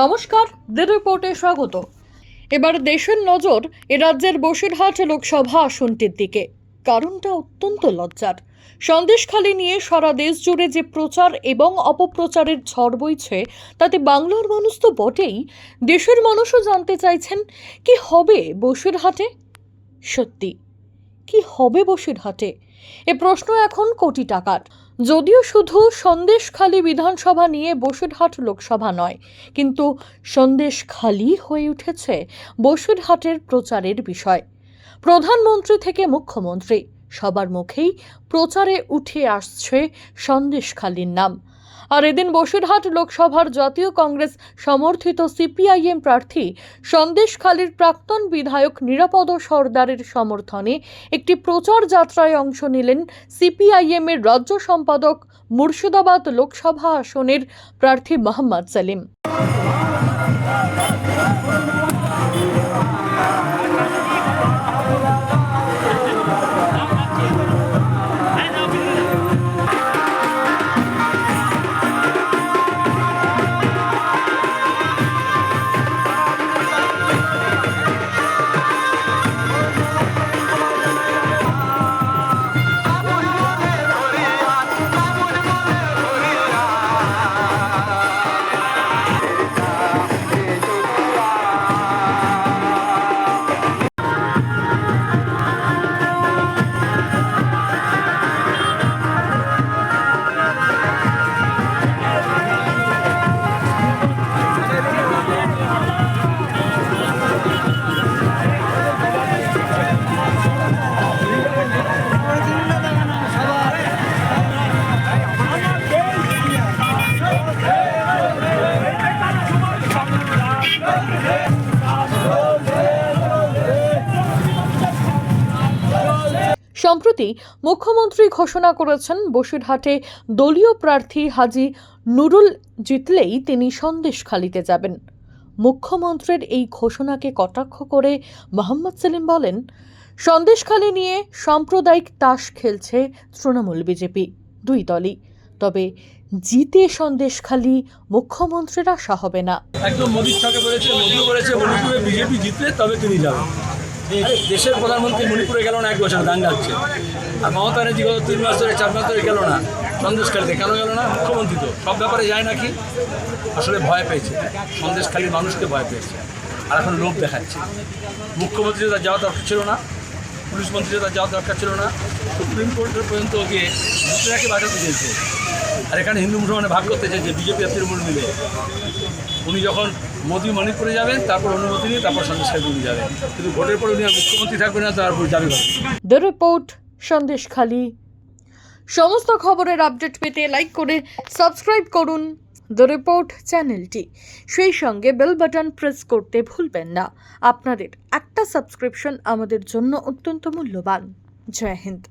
নমস্কার দি রিপোর্টে স্বাগত। এবার দেশের নজর এ রাজ্যের বসিরহাট লোকসভা আসনটির দিকে। কারণটা অত্যন্ত লজ্জার। সন্দেশখালি নিয়ে সারা দেশ জুড়ে যে প্রচার এবং অপপ্রচারের ঝড় বইছে, তাতে বাংলার মানুষ তো বটেই। দেশের মানুষও জানতে চাইছেন, কি হবে বসিরহাটে? সত্যি, কি হবে বসিরহাটে? এ প্রশ্ন এখন কোটি টাকার। যদিও শুধু সন্দেশখালী বিধানসভা নিয়ে বসুরহাট লোকসভা নয়, কিন্তু সন্দেশখালী হয়ে উঠেছে বসুরহাটের প্রচারের বিষয়। প্রধানমন্ত্রী থেকে মুখ্যমন্ত্রী, সবার মুখেই প্রচারে উঠে আসছে সন্দেশখালীর নাম। আর এদিন বসিরহাট লোকসভার জাতীয় কংগ্রেস সমর্থিত সিপিআইএম প্রার্থী সন্দেশখালীর প্রাক্তন বিধায়ক নিরাপদ সর্দারের সমর্থনে একটি প্রচার যাত্রায় অংশ নিলেন সিপিআইএম এর রাজ্য সম্পাদক মুর্শিদাবাদ লোকসভা আসনের প্রার্থী মোহাম্মদ সেলিম। সম্প্রতি মুখ্যমন্ত্রী ঘোষণা করেছেন, বসিরহাটে দলীয় প্রার্থী হাজি নুরুল জিতলেই তিনি সন্দেশখালিতে যাবেন। মুখ্যমন্ত্রীর এই ঘোষণাকে কটাক্ষ করে মোহাম্মদ সেলিম বলেন, সন্দেশখালি নিয়ে সাম্প্রদায়িক তাস খেলছে তৃণমূল বিজেপি, দুই দলই। তবে জিতে সন্দেশখালি মুখ্যমন্ত্রীর আশা হবে না। একদম মোদির ছকে বলেছে মোদিও বলেছে বিজেপি জিতলে তবে তিনি যাবেন। দেশের প্রধানমন্ত্রী মণিপুরে গেল না এক বছর দাঙ্গা হচ্ছে। আর মমতা ব্যানার্জি গত তিন মাস ধরে চার মাস ধরে গেল না। সন্দেশখালীতে কেন গেল না? মুখ্যমন্ত্রী তো। সব ব্যাপারে যায় নাকি? আসলে ভয় পেয়েছে। সন্দেশখালীর মানুষকে ভয় পেয়েছে। আর এখন লোভ দেখাচ্ছে। মুখ্যমন্ত্রী তার যাওয়া দরকার ছিল না। পুলিশ মন্ত্রী তার যাওয়া দরকার ছিল না। সুপ্রিম কোর্টের পর্যন্ত গিয়ে বাঁচাতে চেয়েছে আর এখানে হিন্দু মুসলমানে ভাগ করতে চেয়েছে বিজেপি আর তৃণমূল মিলে। উনি যখন মোদী মণিপুরে যাবেন, তারপর অনুমতি নিয়ে তারপর সন্দেশখালী উনি যাবেন। কিন্তু ভোটের পর উনি আর মুখ্যমন্ত্রী থাকবেন না তারপর যাবে দ্য রিপোর্ট সন্দেশখালী সমস্ত খবরের আপডেট পেতে লাইক করে সাবস্ক্রাইব করুন দ্য রিপোর্ট চ্যানেলটি সেই সঙ্গে বেল বাটন প্রেস করতে ভুলবেন না। আপনাদের একটা সাবস্ক্রিপশন আমাদের জন্য অত্যন্ত মূল্যবান। জয় হিন্দ।